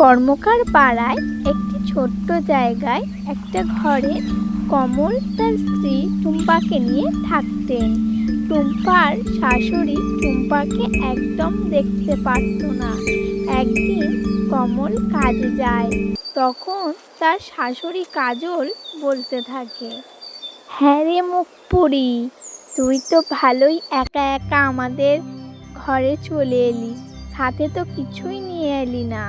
কর্মকার পাড়ায় একটি ছোট্ট জায়গায় একটা ঘরে কমল তার স্ত্রী টুম্পাকে নিয়ে থাকতেন। টুম্পার শাশুড়ি টুম্পাকে একদম দেখতে পারতো না। একদিন কমল কাজে যায়। তখন তার শাশুড়ি কাজল বলতে থাকে হ্যাঁ রে মুখপুরি, তুই তো ভালোই একা একা আমাদের ঘরে চলে এলি। সাথে তো কিছুই নিয়ে এলি না।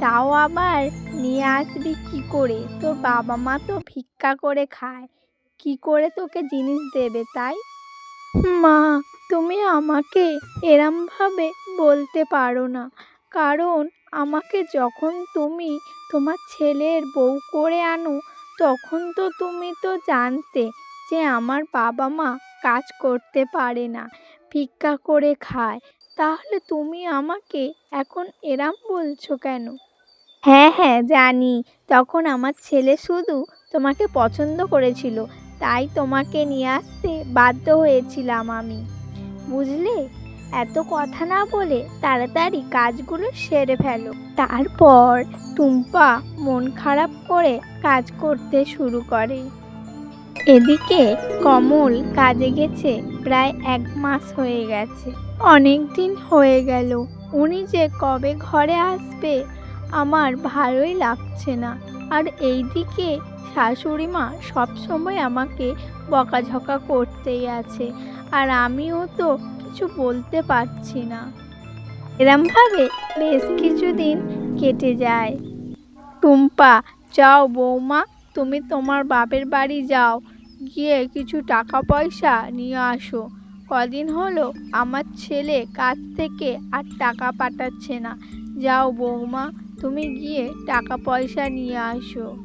তাও আবার নিয়ে আসবি কি করে? তোর বাবা মা তো ভিক্ষা করে খায়। কি করে তোকে জিনিস দেবে তাই? মা, তুমি আমাকে এরমভাবে বলতে পারো না। কারণ আমাকে যখন তুমি তোমার ছেলের বউ করে আনো, তখন তো তুমি তো জানতে যে আমার বাবা মা কাজ করতে পারে না, ভিক্ষা করে খায়। তাহলে তুমি আমাকে এখন এরাম বলছো কেন? হ্যাঁ হ্যাঁ জানি। তখন আমার ছেলে শুধু তোমাকে পছন্দ করেছিল। তাই তোমাকে নিয়ে আসতে বাধ্য হয়েছিলাম আমি। বুঝলে? এত কথা না বলে তাড়াতাড়ি কাজগুলো সেরে ফেলো। তারপর টুম্পা মন খারাপ করে কাজ করতে শুরু করে। এদিকে কমল কাজে গেছে প্রায় এক মাস হয়ে গেছে। অনেক দিন হয়ে গেল। উনি যে কবে ঘরে আসবে আমার ভালোই লাগছে না। আর এইদিকে শাশুড়ি মা সবসময় আমাকে বকাঝকা করতেই আছে, আর আমিও তো কিছু বলতে পারছি না। এরমভাবে বেশ কিছুদিন কেটে যায়। টুম্পা, যাও বৌমা, তুমি তোমার বাপের বাড়ি যাও, গিয়ে কিছু টাকা পয়সা নিয়ে আসো। কদিন হলো আমার ছেলে কাজ থেকে আর টাকা পাঠাচ্ছে না। যাও বৌমা তুমি গিয়ে টাকা পয়সা নিয়ে আসো।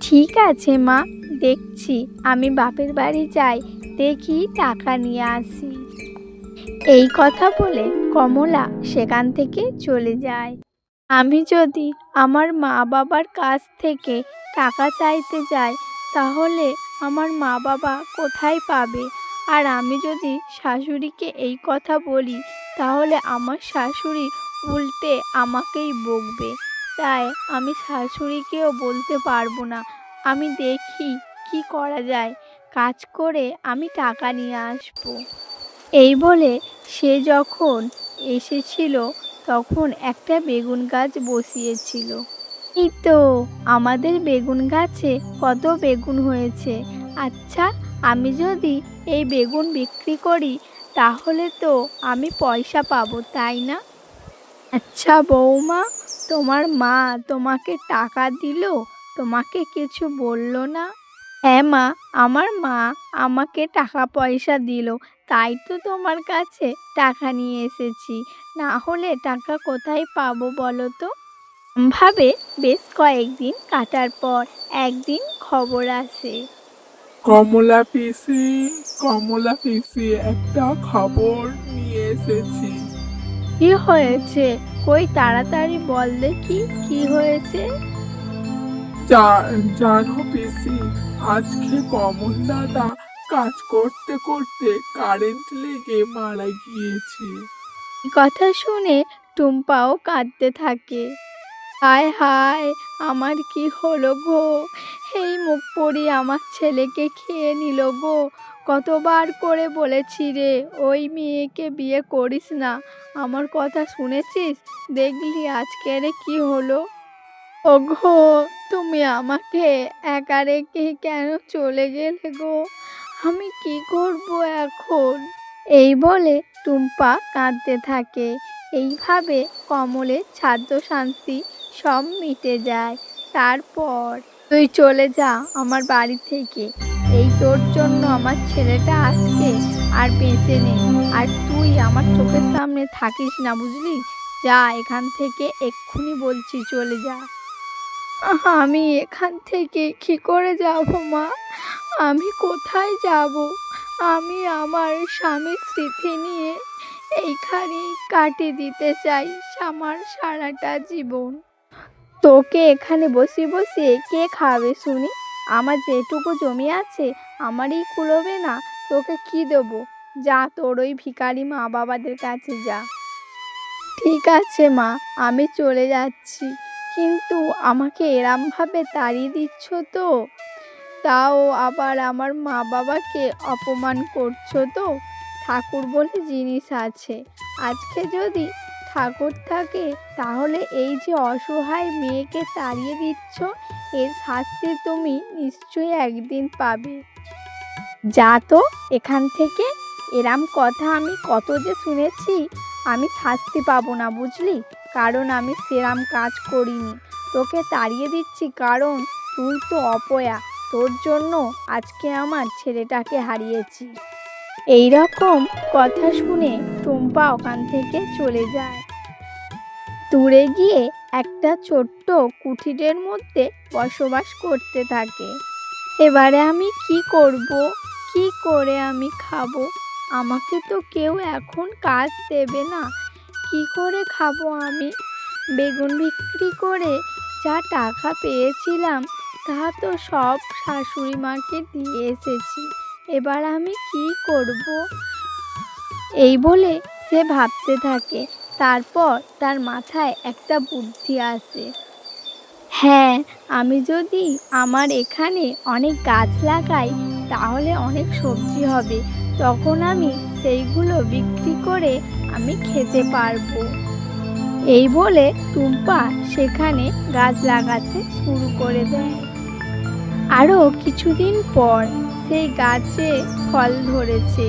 ঠিক আছে, মা। দেখছি। আমি বাপের বাড়ি যাই। দেখি টাকা নিয়ে আসি। এই কথা বলে কমলা সেখান থেকে চলে যায়। আমি যদি আমার মা বাবার কাছ থেকে টাকা চাইতে যাই, তাহলে আমার মা বাবা কোথায় পাবে? আর আমি যদি শাশুড়িকে এই কথা বলি, তাহলে আমার শাশুড়ি উল্টে আমাকেই বকবে। তাই আমি শাশুড়িকেও বলতে পারব না। আমি দেখি কি করা যায়। কাজ করে আমি টাকা নিয়ে আসব। এই বলে সে যখন এসেছিল, তখন একটা বেগুন গাছ বসিয়েছিল। এই তো, আমাদের বেগুন গাছে কত বেগুন হয়েছে। আচ্ছা আমি যদি এই বেগুন বিক্রি করি, তাহলে তো আমি পয়সা পাবো, তাই না? আচ্ছা বৌমা, তোমার মা তোমাকে টাকা দিল? তোমাকে কিছু বলল না? হ্যাঁ মা, আমার মা আমাকে টাকা পয়সা দিল। তাই তো তোমার কাছে টাকা নিয়ে এসেছি। না হলে টাকা কোথায় পাবো বলো তো? ভাবে বেশ কয়েকদিন কাটার পর একদিন খবর আসে। কমলা পিসি কমলা পিসি একটা খবর নিয়ে এসেছি। কি হয়েছে? কই তাড়াতাড়ি বল দেখি কি হয়েছে? জানো পিসি আজকে কমল দাদা কাজ করতে করতে কারেন্ট লেগে মারা গিয়েছে। কথা শুনে টুম্পাও কাঁদতে থাকে। হায় হায় আমার কি হলো গো? এই মুখ পড়ি আমার ছেলেকে খেয়ে নিল গো। কতবার করে বলেছি রে, ওই মেয়েকে বিয়ে করিস না। আমার কথা শুনেছিস? দেখলি আজকে রে কি হলো? ওগো, তুমি আমাকে একা রেখে কেন চলে গেলে গো? আমি কি করব এখন? এই বলে টুম্পা কাঁদতে থাকে। এইভাবে কমলের ছাদ্য শান্তি সব মিটে যায়। তারপর, তুই চলে যা আমার বাড়ি থেকে। এই তোর জন্য আমার ছেলেটা আজকে আর বেঁচে নেই। আর তুই আমার চোখের সামনে থাকিস না, বুঝলি? যা, এখান থেকে এক্ষুনি বলছি, চলে যা। আমি এখান থেকে কি করে যাব, মা? আমি কোথায় যাব? আমি আমার স্বামীর স্মৃতি নিয়ে এইখানেই কাটিয়ে দিতে চাই আমার সারাটা জীবন। তোকে এখানে বসে বসে কে খাবে, শুনি? আমার যেটুকু জমি আছে, আমারই কুলোবে না, তোকে কি দেবো? যা তোর ওই ভিখারি মা বাবাদের কাছে যা। ঠিক আছে মা, আমি চলে যাচ্ছি। কিন্তু আমাকে এরমভাবে তাড়িয়ে দিচ্ছ তো? তাও আবার আমার মা বাবাকে অপমান করছ তো? ঠাকুর বলে জিনিস আছে। আজকে যদি ঠাকুর থাকে, তাহলে এই যে অসহায় মেয়েকে তাড়িয়ে দিচ্ছ এর শাস্তি তুমি নিশ্চয়ই একদিন পাবে। যা তো, এখান থেকে এরাম কথা আমি কত যে শুনেছি, আমি শাস্তি পাবো না, বুঝলি? কারণ আমি সেরাম কাজ করিনি। তোকে তাড়িয়ে দিচ্ছি, কারণ তুই তো অপয়া। তোর জন্য আজকে আমার ছেলেটাকে হারিয়েছি। এই রকম কথা শুনে টুম্পা ওখান থেকে চলে যায়। দূরে গিয়ে একটা ছোট্ট কুঠিরের মধ্যে বসবাস করতে থাকে। এবারে আমি কি করব? কি করে আমি খাব? আমাকে তো কেউ এখন কাজ দেবে না। কি করে খাব আমি? বেগুন বিক্রি করে যা টাকা পেয়েছিলাম, তা তো সব শাশুড়ি মাকে দিয়ে এসেছি। এবার আমি কি করব? এই বলে সে ভাবতে থাকে। তারপর তার মাথায় একটা বুদ্ধি আসে। হ্যাঁ আমি যদি আমার এখানে অনেক গাছ লাগাই, তাহলে অনেক সবজি হবে। তখন আমি সেইগুলো বিক্রি করে আমি খেতে পারব। এই বলে টুম্পা সেখানে গাছ লাগাতে শুরু করে দেয়। আরও কিছুদিন পর সেই গাছে ফল ধরেছে।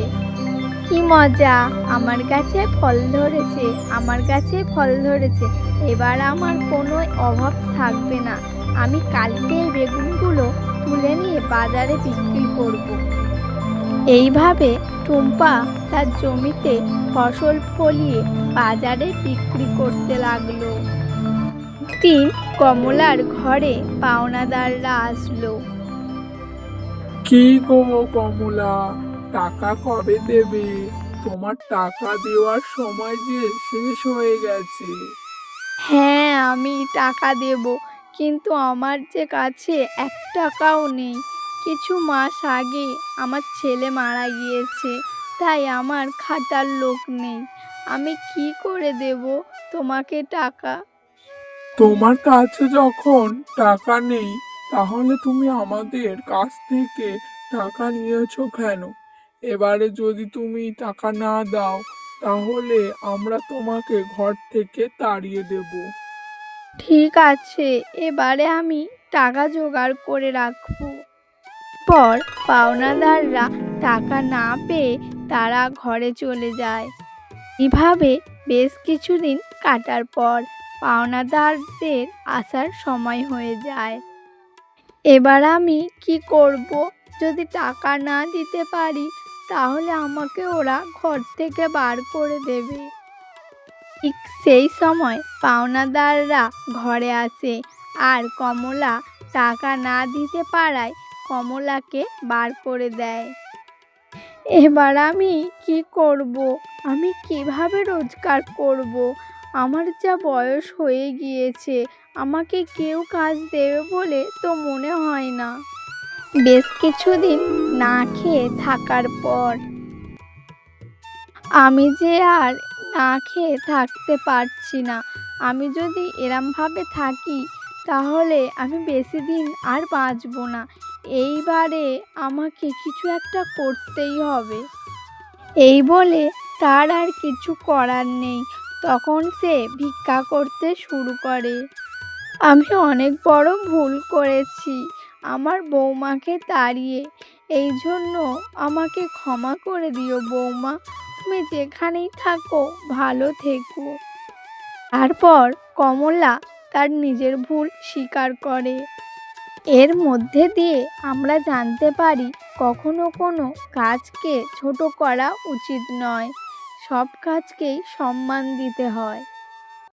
কি মজা। আমার গাছে ফল ধরেছে, আমার গাছে ফল ধরেছে। এবার আমার কোনো অভাব থাকবে না। আমি কালকে বেগুনগুলো তুলে নিয়ে বাজারে বিক্রি করব। এইভাবে টুম্পা তার জমিতে ফসল ফলিয়ে বাজারে বিক্রি করতে লাগল। দিন কমলার ঘরে পাওনাদাররা আসলো। কি গো কমলা? টাকা কবে দেবে? তোমার টাকা দেওয়ার সময় যে শেষ হয়ে গেছে। হ্যাঁ আমি টাকা দেব কিন্তু আমার যে কাছে এক টাকাও নেই। কিছু মাস আগে আমার ছেলে মারা গিয়েছে তাই আমার খাটার লোক নেই। আমি কি করে দেব তোমাকে টাকা? তোমার কাছে যখন টাকা নেই তাহলে তুমি আমাদের কাছ থেকে টাকা নিয়েছো কেন? এবারে যদি তুমি টাকা না দাও, তাহলে আমরা তোমাকে ঘর থেকে তাড়িয়ে দেব। ঠিক আছে, এবারে আমি টাকা জোগাড় করে রাখব। পর পাওনাদাররা টাকা না পেয়ে তারা ঘরে চলে যায়। এভাবে বেশ কিছুদিন কাটার পর পাওনাদারদের আসার সময় হয়ে যায়। এবার আমি কি করব? যদি টাকা না দিতে পারি তাহলে আমাকে ওরা ঘর থেকে বার করে দেবে। ঠিক সেই সময় পাওনাদাররা ঘরে আসে আর কমলা টাকা না দিতে পারায় কমলাকে বার করে দেয়। এবার আমি কি করব? আমি কীভাবে রোজগার করব? আমার যা বয়স হয়ে গিয়েছে, আমাকে কেউ কাজ দেবে বলে তো মনে হয় না। বেশ কিছুদিন না খেয়ে থাকার পর। আমি যে আর না খেয়ে থাকতে পারছি না। আমি যদি এরমভাবে থাকি, তাহলে আমি বেশি দিন আর বাঁচবো না। এইবারে আমাকে কিছু একটা করতেই হবে। এই বলে তার আর কিছু করার নেই। তখন সে ভিক্ষা করতে শুরু করে। আমি অনেক বড় ভুল করেছি। আমার বৌমাকে তাড়িয়ে এই জন্য আমাকে ক্ষমা করে দিও বৌমা। তুমি যেখানেই থাকো, ভালো থেকো। তারপর কমলা তার নিজের ভুল স্বীকার করে। এর মধ্যে দিয়ে আমরা জানতে পারি, কখনো কোনো কাজকে ছোট করা উচিত নয়। সব কাজকেই সম্মান দিতে হয়।